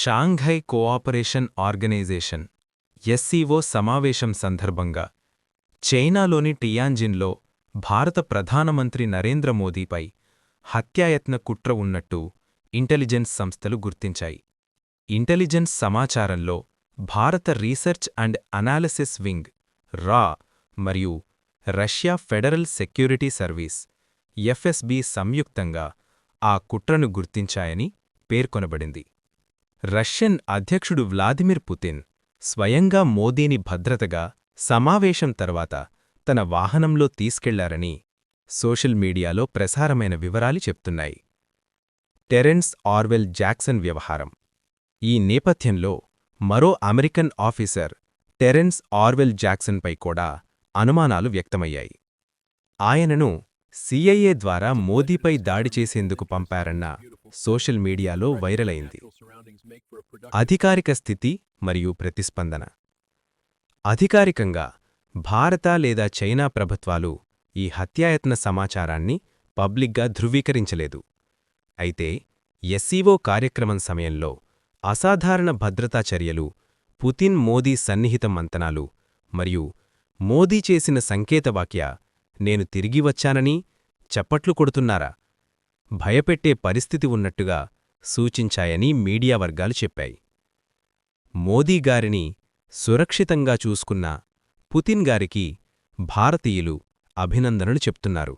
Shanghai cooperation organisation SCO సమావేశం సందర్భంగా చైనాలోని టియాంజిన్లో భారత ప్రధానమంత్రి నరేంద్ర మోదీపై హత్యాయత్న కుట్ర ఉన్నట్టు ఇంటెలిజెన్స్ సంస్థలు గుర్తించాయి. ఇంటెలిజెన్స్ సమాచారంలో భారత రీసెర్చ్ అండ్ అనాలిసిస్ వింగ్ రా మరియు Russia federal security service FSB సంయుక్తంగా ఆ కుట్రను గుర్తించాయని పేర్కొనబడింది. రష్యన్ అధ్యక్షుడు వ్లాదిమిర్ పుతిన్ స్వయంగా మోదీని భద్రతగా సమావేశం తర్వాత తన వాహనంలో తీసుకెళ్ళారని సోషల్ మీడియాలో ప్రసారమైన వివరాలు చెప్తున్నాయి. టెరెన్స్ ఆర్వెల్ జాక్సన్ వ్యవహారం. ఈ నేపథ్యంలో మరో అమెరికన్ ఆఫీసర్ టెరెన్స్ ఆర్వెల్ జాక్సన్పై కూడా అనుమానాలు వ్యక్తమయ్యాయి. ఆయనను సిఐఏ ద్వారా మోదీపై దాడి చేసేందుకు పంపారన్న సోషల్ మీడియాలో వైరలైంది అధికారిక స్థితి మరియు ప్రతిస్పందన. అధికారికంగా భారత లేదా చైనా ప్రభుత్వాలు ఈ హత్యాయత్న సమాచారాన్ని పబ్లిక్గా ధృవీకరించలేదు. అయితే ఎస్సీఓ కార్యక్రమం సమయంలో అసాధారణ భద్రతా చర్యలు పుతిన్ మోదీ సన్నిహిత మంతనాలు మరియు మోదీ చేసిన సంకేతవాక్య నేను తిరిగి వచ్చానని చప్పట్లు కొడుతున్నారా? భయపెట్టే పరిస్థితి ఉన్నట్టుగా సూచించాయని మీడియా వర్గాలు చెప్పాయి. మోదీగారిని సురక్షితంగా చూసుకున్న పుతిన్ గారికి భారతీయులు అభినందనలు చెప్తున్నారు.